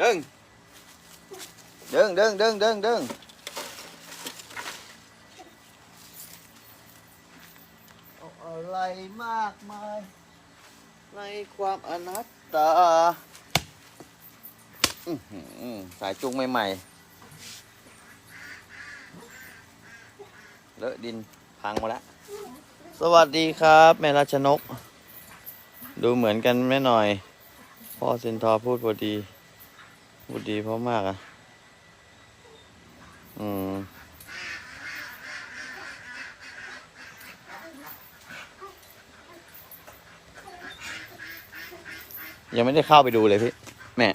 ดึง ดึงดึงดึงดึงดึงเอาอะไรมากมาย ในความอนัตตาอื้อหือสายจุงใหม่ๆเลอะดินพังหมาแล้ว สวัสดีครับ แม่ราชนก ดูเหมือนกันแม่หน่อย พ่อเซนทอร์พูดพอดี พูดดีเพราะมากอะ อืม ยังไม่ได้เข้าไปดูเลยพี่ แม่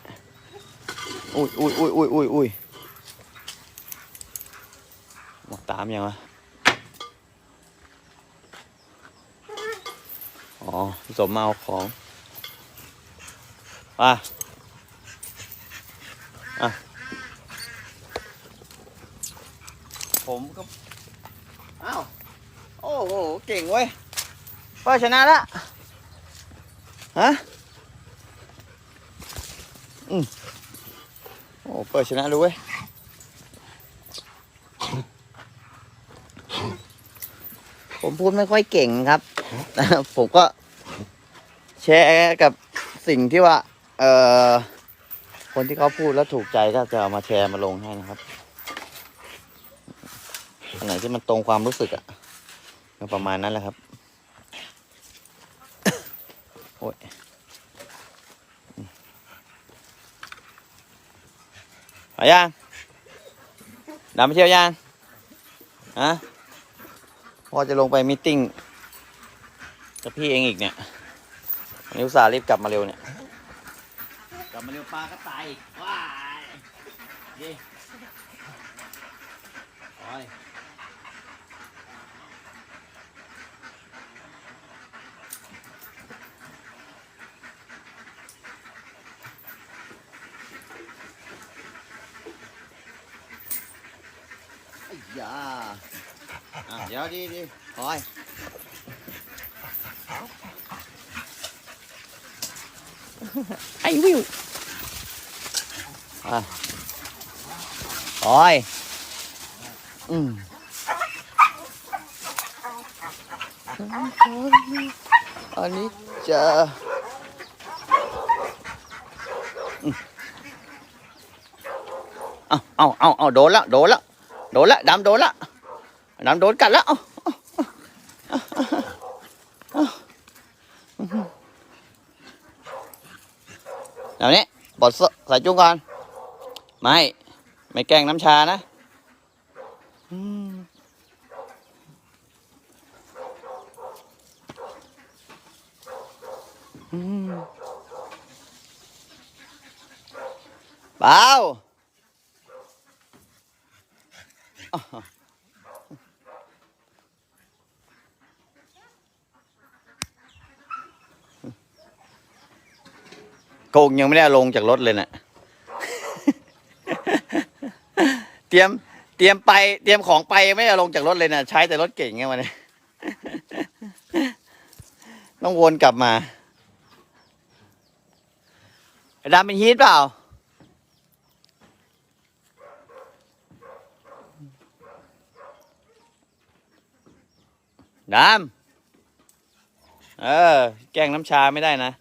อุ้ยอุ้ยอุ้ยอุ้ยอุ้ยอุ้ยบอกตามยังวะ อ๋อสมมาเอาของมา อะ ผมก็ อ้าว โอ้โห เก่งเว้ยเป้าชนะละฮะ อืมโอ้เปิดชนะรู้เว้ย ผมพูดไม่ค่อยเก่งครับ ผมก็แชร์กับสิ่งที่ว่า เอ่อ คนที่เขาพูดแล้วถูกใจก็จะเอามาแชร์มาลงให้นะครับอันไหนที่มันตรงความรู้สึกอะประมาณนั้นแหละครับ โอ้ยมายังดำไปเที่ยวยังฮะพ่อจะลงไปมิทติ้งกับพี่เองอีกเนี่ยนนี้อุตส่ารีบกลับมาเร็วเนี่ย มาเร็วปลาก็ตายอีกว้ายดีโอ้ยไอ้ยาอะเดี๋ยวดีดีโอ้ยไอ้วิว อะโอ้ยอืมอันนี้จะอืมเอาเอาเอาเอาโดน ไม่ ไม่แกล้งน้ำชานะอืมอืมเปล่าอ้าวโกงยังไม่ได้ลงจากรถเลยน่ะต รียมเตรียมไปเตรียมของไปไม่เอาลงจากรถเลยนะใช้แต่รถเก่งไงวันนี้ต้องวนกลับมาไอ้ดำเป็นฮีทเปล่า ดำ เออ แกล้งน้ำชาไม่ได้นะ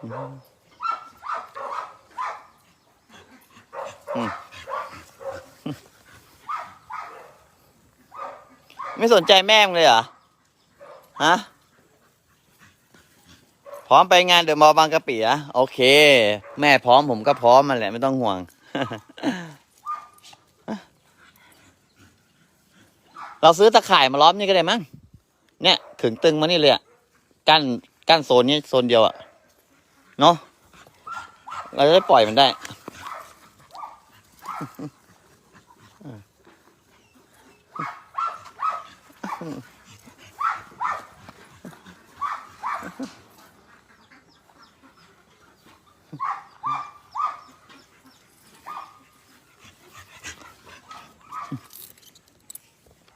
ไม่สนใจแม่มเลยเหรอ ฮะ พร้อมไปงานเดอะมอลล์บางกะปิอะโอเค แม่พร้อมผมก็พร้อมมันแหละไม่ต้องห่วง เราซื้อตะข่ายมาล้อมนี่ก็ได้มั้ง เนี่ยขึงตึงมานี่เลยอะกั้นกั้นโซนนี้โซนเดียวอะ เนาะเราจะได้ปล่อยมันได้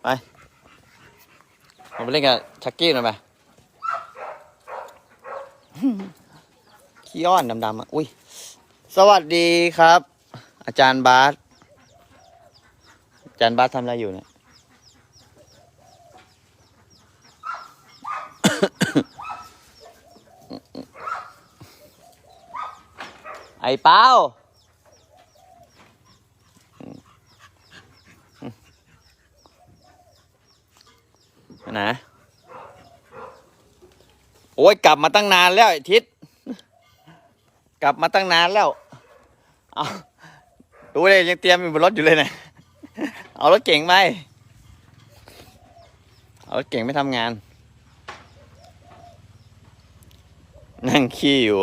ไปเราไปเล่นกับชักกี้หน่อยไหม อ้อนดำๆอะอุ้ยสวัสดีครับ อาจารย์บาสอาจารย์บาสทำอะไรอยู่เนี่ยไอ้เป้าไปไหนโอ้ย กลับมาตั้งนานแล้วไอ้ทิศ กลับมาตั้งนานแล้ว เอาดูเลยยังเตรียมอยู่บนรถอยู่เลยเนี่ยเอารถเก่งไปเอารถเก่งไม่ทำงาน นั่งขี้อยู่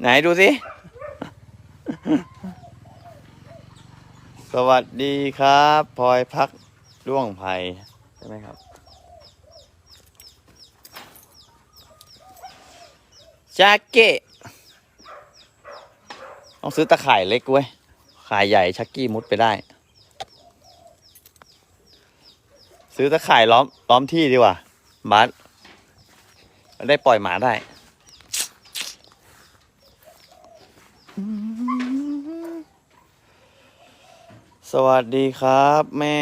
ไหนดูสิ สวัสดีครับพลอยพักร่วงภัยใช่ไหมครับ แจ็คเก้ต้องซื้อตะข่ายเล็กเว้ยข่ายใหญ่ชักกี้มุดไปได้ ซื้อตะข่ายล้อมล้อมที่ดีกว่าบัสได้ปล่อยหมาได้สวัสดีครับ แม่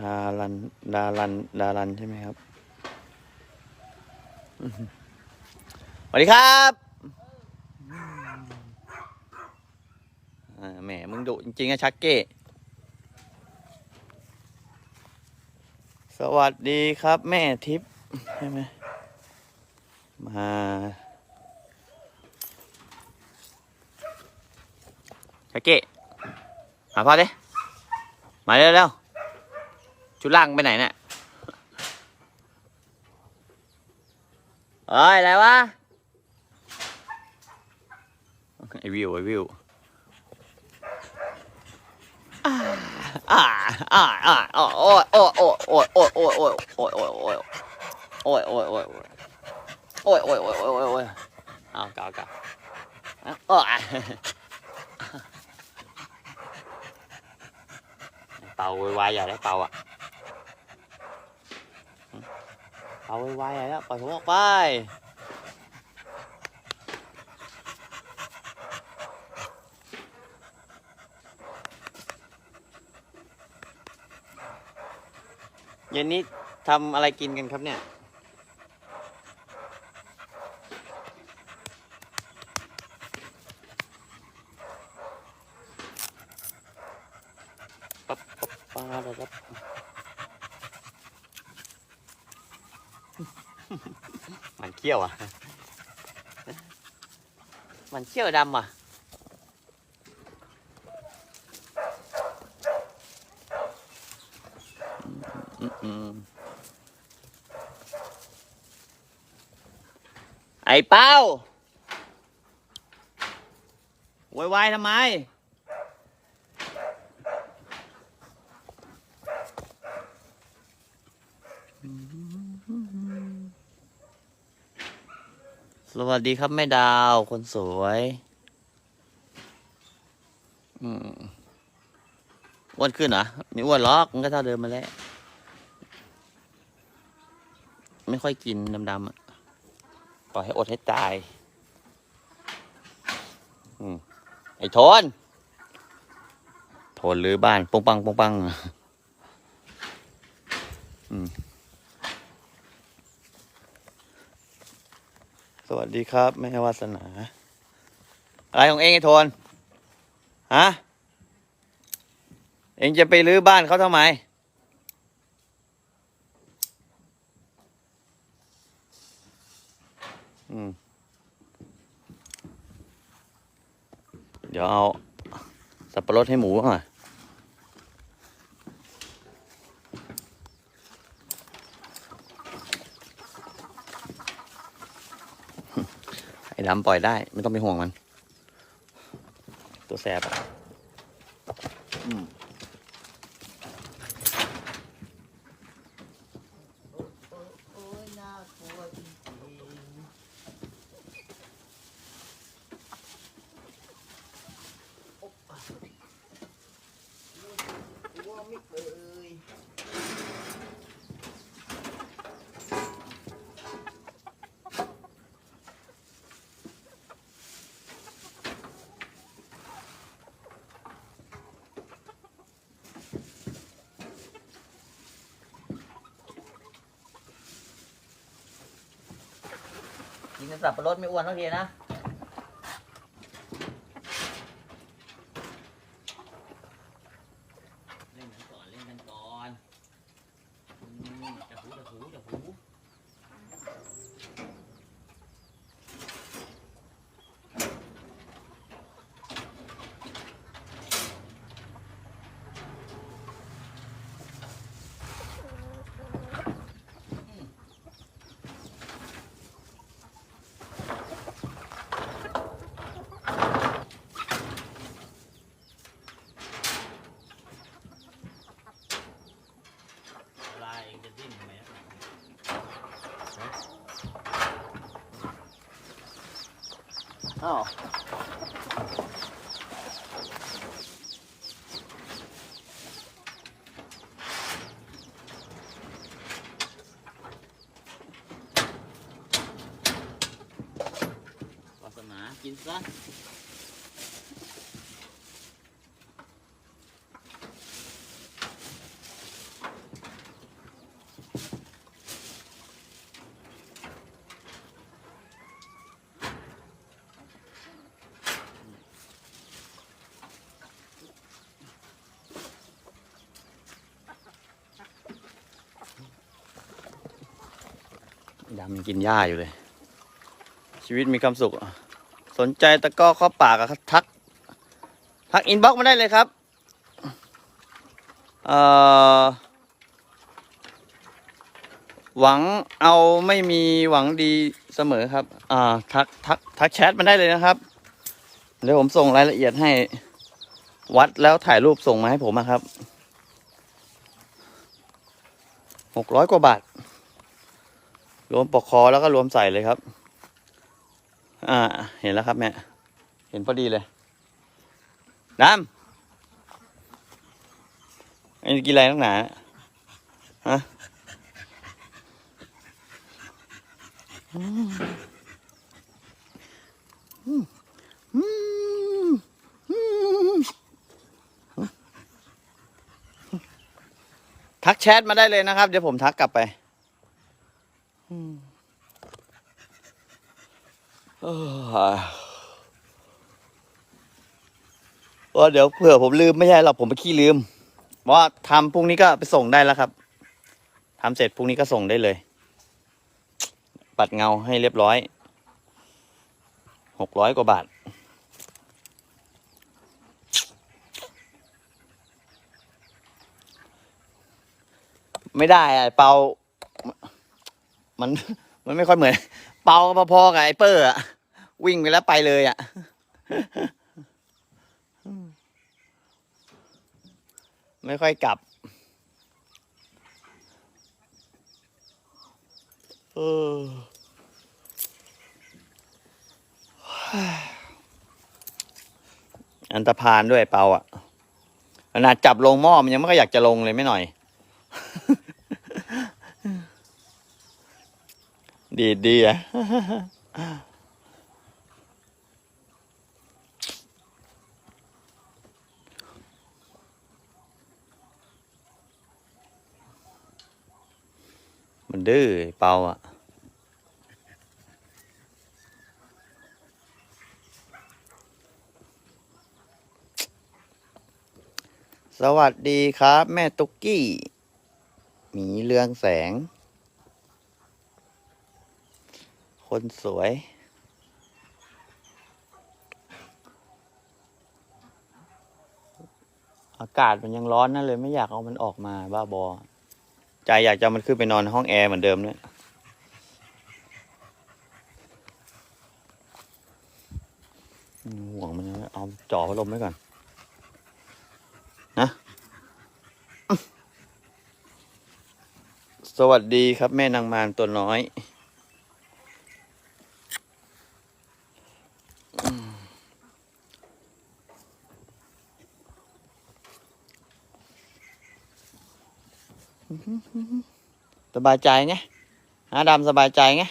ดารัน ดารัน ดารันใช่ไหมครับ สวัสดีครับแหมมึงดุจริงๆนะชักเก้สวัสดีครับแม่ทิพย์ใช่ไหมมาชักเก้หาพ่อดิมาเร็วๆชุดล่างไปไหนเนี่ย เอ้ยอะไรวะไอวิวไอวิวอ่าอ่าอ่าอ่าโอ้ยโอ้ยโอ้ยโอ้ยโอ้ย เอาไว้ไงแล้วปล่อยผมออกไปเย็นนี้ทำอะไรกินกันครับเนี่ย ขี้ยวอะ มันเขี้ยวดำอะอืมไอ้เป้าโวยวายทำไม ส วัสดีครับแม่ดาวคนสวย อืมอ้วนขึ้นเหรอไม่อ้วนหรอกมันก็เท่าเดิมมาแล้ว ไม่ค่อยกินดำๆอะปล่อยให้อดให้ตาย อืมไอ้ทนทนหรือบ้านปงปังปงปังอืม วัสดีครับแม่วาสนา อะไรของเองไอ้โทนฮะเองจะไปรื้อบ้านเขาทำไม อืม เดี๋ยวเอาสับปะรดให้หมูหน่อย ย้ำปล่อยได้ ไม่ต้องไปห่วงมัน ตัวแสบ นแต่สับปะรดไม่อ้วนเท่าทีนะ เล่นกันก่อน เล่นกันก่อนอืมจะหูจะหูจะหูลายเองจะดิ้นทำไมนะ อ้ ดำยังกินหญ้าอยู่เลย ชีวิตมีความสุข สนใจตะก้อข้อปากอะทัก ทักอินบ็อกมาได้เลยครับเอ่อหวังเอาไม่มีหวังดีเสมอครับ อ่า ทักทักทักแชทมาได้เลยนะครับ เดี๋ยวผมส่งรายละเอียดให้วัดแล้วถ่ายรูปส่งมาให้ผมนะครับ หกร้อยกว่าบาท รวมปอกคอแล้วก็รวมใส่เลยครับ อ่า เห็นแล้วครับแม่เห็นพอดีเลยดำไอ้กินอะไรนักหนาฮะทักแชทมาได้เลยนะครับ เดี๋ยวผมทักกลับไป อืมเอ้อ ว่าเดี๋ยวเผื่อผมลืมไม่ใช่หรอกผมไปขี้ลืมเพราะว่าทำพรุ่งนี้ก็ไปส่งได้แล้วครับทำเสร็จพรุ่งนี้ก็ส่งได้เลย ปัดเงาให้เรียบร้อยหกร้อยกว่าบาท ไม่ได้อะเปา มัน มันไม่ค่อยเหมือน เปาก็พอๆกับไอเปอร์อะ วิ่งไปแล้วไปเลยอะไม่ค่อยกลับ เอออันตรพานด้วยเปาอะขนาดจับลงหม้อมันยังไม่ค่อยอยากจะลงเลยไม่หน่อย ดีดดีอะ มันดื้อเปาอะสวัสดีครับ แม่ตุ๊กกี้ หมีเรืองแสง คนสวย อากาศมันยังร้อนนั่นเลยไม่อยากเอามันออกมาบ้าบอ ใจอยากจะมันขึ้นไปนอนห้องแอร์เหมือนเดิมเนี่ยห่วงมันนะเอาจ่อพัดลมไว้ก่อน นะ สวัสดีครับแม่นางมารตัวน้อย บายใจไงหาดำสบายใจไง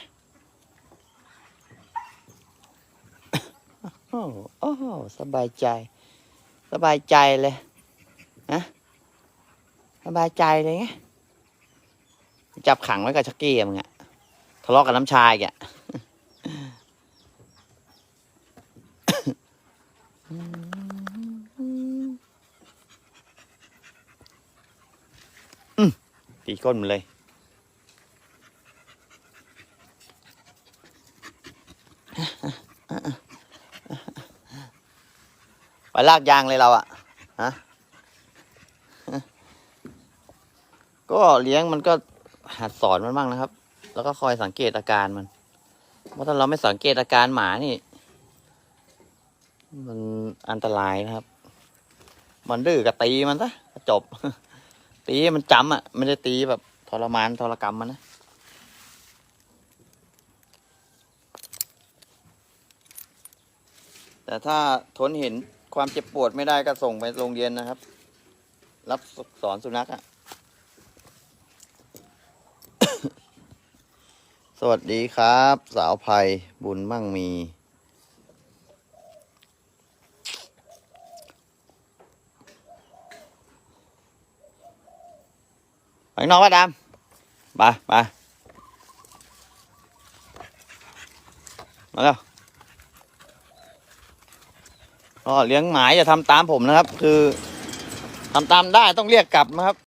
โอ้โอ้สบายใจ สบายใจเลยนะสบายใจเลยไงจับขังไว้กับชักกี้มึงอะทะเลาะกับน้ำชายแกตีก้นมันเลย ไปลากยางเลยเราอะฮะก็เลี้ยงมันก็หัดสอนมันบ้างนะครับ แล้วก็คอยสังเกตอาการมันเพราะถ้าเราไม่สังเกตอาการหมานี่ มันอันตรายนะครับ มันดื้อก็ตีมันซะจบ ตีมันจำอะไม่ได้ตีแบบทรมานทรกรรมมันนะ แต่ถ้าทนเห็นความเจ็บปวดไม่ได้ก็ส่งไปโรงเรียนนะครับ รับสอนสุนัขอะ สวัสดีครับ สาวภัยบุญมั่งมี ไปนอกว่าดำไปไปมาแล้ว ก็เลี้ยงหมาอย่าทำตามผมนะครับ คือทำตามได้ต้องเรียกกลับนะครับ